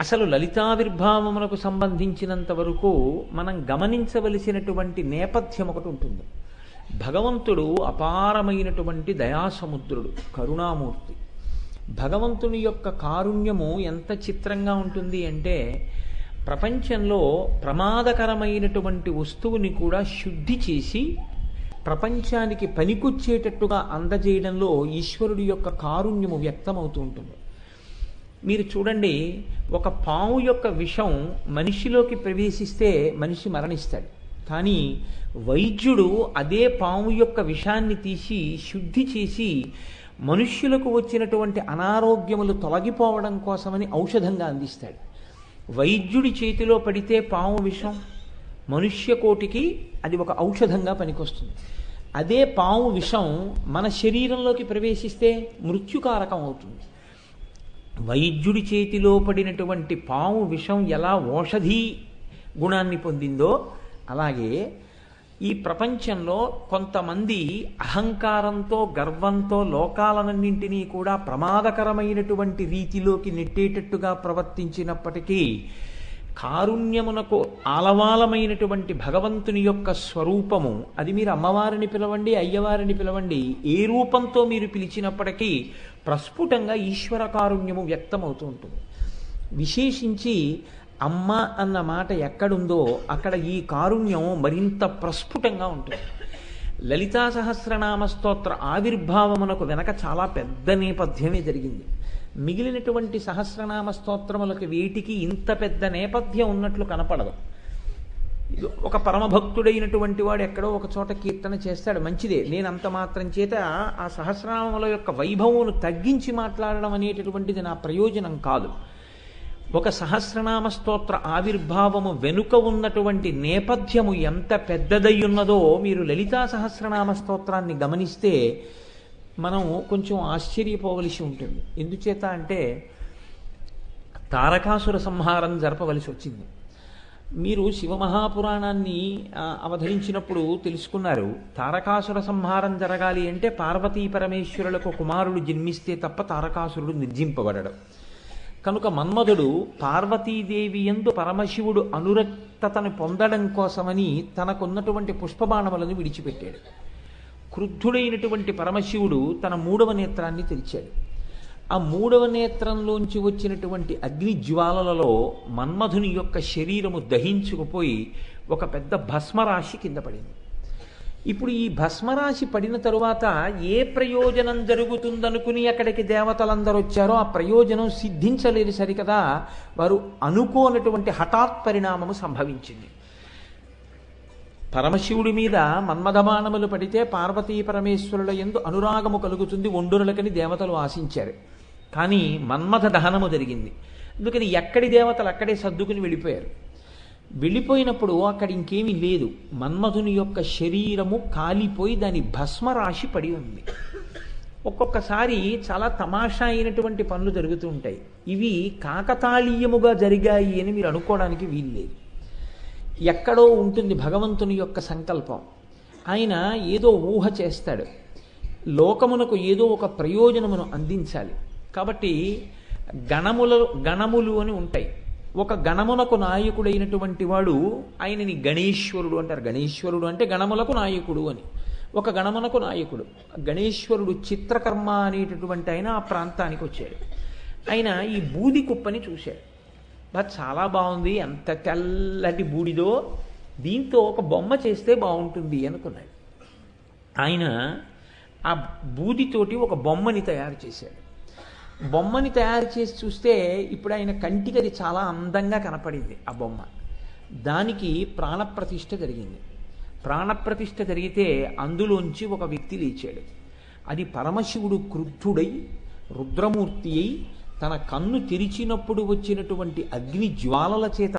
అసలు లలితావిర్భావమునకు సంబంధించినంత వరకు మనం గమనించవలసినటువంటి నేపథ్యం ఒకటి ఉంటుంది. భగవంతుడు అపారమైనటువంటి దయాసముద్రుడు కరుణామూర్తి. భగవంతుని యొక్క కారుణ్యము ఎంత చిత్రంగా ఉంటుంది అంటే ప్రపంచంలో ప్రమాదకరమైనటువంటి వస్తువుని కూడా శుద్ధి చేసి ప్రపంచానికి పనికొచ్చేటట్టుగా అందజేయడంలో ఈశ్వరుడి యొక్క కారుణ్యము వ్యక్తమవుతూ ఉంటుంది. మీరు చూడండి ఒక పాము యొక్క విషం మనిషిలోకి ప్రవేశిస్తే మనిషి మరణిస్తాడు. కానీ వైద్యుడు అదే పాము యొక్క విషాన్ని తీసి శుద్ధి చేసి మనుష్యులకు వచ్చినటువంటి అనారోగ్యములు తొలగిపోవడం కోసమని ఔషధంగా అందిస్తాడు. వైద్యుడి చేతిలో పడితే పాము విషం మనుష్య కోటికి అది ఒక ఔషధంగా పనికొస్తుంది. అదే పాము విషం మన శరీరంలోకి ప్రవేశిస్తే మృత్యుకారకం అవుతుంది. వైద్యుడి చేతిలో పడినటువంటి పాము విషం ఎలా ఓషధి గుణాన్ని పొందిందో అలాగే ఈ ప్రపంచంలో కొంతమంది అహంకారంతో గర్వంతో లోకాలన్నింటినీ కూడా ప్రమాదకరమైనటువంటి రీతిలోకి నెట్టేటట్టుగా ప్రవర్తించినప్పటికీ కారుణ్యమునకు ఆలవాలమైనటువంటి భగవంతుని యొక్క స్వరూపము అది మీరు అమ్మవారిని పిలవండి అయ్యవారిని పిలవండి ఏ రూపంతో మీరు పిలిచినప్పటికీ ప్రస్ఫుటంగా ఈశ్వర కారుణ్యము వ్యక్తమవుతూ ఉంటుంది. విశేషించి అమ్మ అన్న మాట ఎక్కడుందో అక్కడ ఈ కారుణ్యం మరింత ప్రస్ఫుటంగా ఉంటుంది. లలితా సహస్రనామ స్తోత్ర ఆవిర్భావమునకు వెనక చాలా పెద్ద నేపథ్యమే జరిగింది. మిగిలినటువంటి సహస్రనామ స్తోత్రములకు వీటికి ఇంత పెద్ద నేపథ్యం ఉన్నట్లు కనపడదు. ఒక పరమభక్తుడైనటువంటి వాడు ఎక్కడో ఒక చోట కీర్తన చేస్తాడు. మంచిదే. నేను అంత మాత్రం చేత ఆ సహస్రనామముల యొక్క వైభవమును తగ్గించి మాట్లాడడం అనేటటువంటిది నా ప్రయోజనం కాదు. ఒక సహస్రనామ స్తోత్ర ఆవిర్భావము వెనుక ఉన్నటువంటి నేపథ్యము ఎంత పెద్దదై ఉన్నదో మీరు లలితా సహస్రనామ స్తోత్రాన్ని గమనిస్తే మనం కొంచెం ఆశ్చర్యపోవలసి ఉంటుంది. ఎందుచేత అంటే తారకాసుర సంహారం జరపవలసి వచ్చింది. మీరు శివమహాపురాణాన్ని అవధరించినప్పుడు తెలుసుకున్నారు తారకాసుర సంహారం జరగాలి అంటే పార్వతీ పరమేశ్వరులకు కుమారుడు జన్మిస్తే తప్ప తారకాసురుడు నిర్జింపబడడు. కనుక మన్మధుడు పార్వతీదేవి ఎందు పరమశివుడు అనురక్తతను పొందడం కోసమని తనకున్నటువంటి పుష్పబాణములను విడిచిపెట్టాడు. క్రుద్ధుడైనటువంటి పరమశివుడు తన మూడవ నేత్రాన్ని తెరిచాడు. ఆ మూడవ నేత్రంలోంచి వచ్చినటువంటి అగ్ని జ్వాలలలో మన్మధుని యొక్క శరీరము దహించుకుపోయి ఒక పెద్ద భస్మరాశి కింద పడింది. ఇప్పుడు ఈ భస్మరాశి పడిన తరువాత ఏ ప్రయోజనం జరుగుతుందనుకుని అక్కడికి దేవతలందరూ వచ్చారో ఆ ప్రయోజనం సిద్ధించలేదు సరికదా వారు అనుకోనటువంటి హఠాత్ పరిణామము సంభవించింది. పరమశివుడి మీద మన్మధమానములు పడితే పార్వతీ పరమేశ్వరుల ఎందు అనురాగము కలుగుతుంది ఒండురులకని దేవతలు ఆశించారు. కానీ మన్మథ దహనము జరిగింది. అందుకని ఎక్కడి దేవతలు అక్కడే సర్దుకుని వెళ్ళిపోయారు. వెళ్ళిపోయినప్పుడు అక్కడ ఇంకేమీ లేదు. మన్మధుని యొక్క శరీరము కాలిపోయి దాని భస్మరాశి పడి ఉంది. ఒక్కొక్కసారి చాలా తమాషా అయినటువంటి పనులు జరుగుతూ ఉంటాయి. ఇవి కాకతాళీయముగా జరిగాయి అని మీరు అనుకోవడానికి వీల్లేదు. ఎక్కడో ఉంటుంది భగవంతుని యొక్క సంకల్పం. ఆయన ఏదో ఊహ చేస్తాడు. లోకమునకు ఏదో ఒక ప్రయోజనమును అందించాలి. కాబట్టి గణముల గణములు అని ఉంటాయి. ఒక గణమునకు నాయకుడైనటువంటి వాడు ఆయనని గణేశ్వరుడు అంటారు. గణేశ్వరుడు అంటే గణములకు నాయకుడు అని. ఒక గణమునకు నాయకుడు. గణేశ్వరుడు చిత్రకర్మ అనేటటువంటి ఆయన ఆ ప్రాంతానికి వచ్చాడు. ఆయన ఈ బూది కుప్పని చూశాడు. బట్ చాలా బాగుంది. ఎంత తెల్లటి బూడిదో దీంతో ఒక బొమ్మ చేస్తే బాగుంటుంది అనుకున్నాడు. ఆయన ఆ బూదితోటి ఒక బొమ్మని తయారు చేశాడు. బొమ్మని తయారు చేసి చూస్తే ఇప్పుడు ఆయన కంటికి అది చాలా అందంగా కనపడింది ఆ బొమ్మ. దానికి ప్రాణప్రతిష్ఠ జరిగింది. ప్రాణప్రతిష్ఠ జరిగితే అందులోంచి ఒక వ్యక్తి లేచాడు. అది పరమశివుడు క్రుద్ధుడై రుద్రమూర్తి అయి తన కన్ను తెరిచినప్పుడు వచ్చినటువంటి అగ్ని జ్వాలల చేత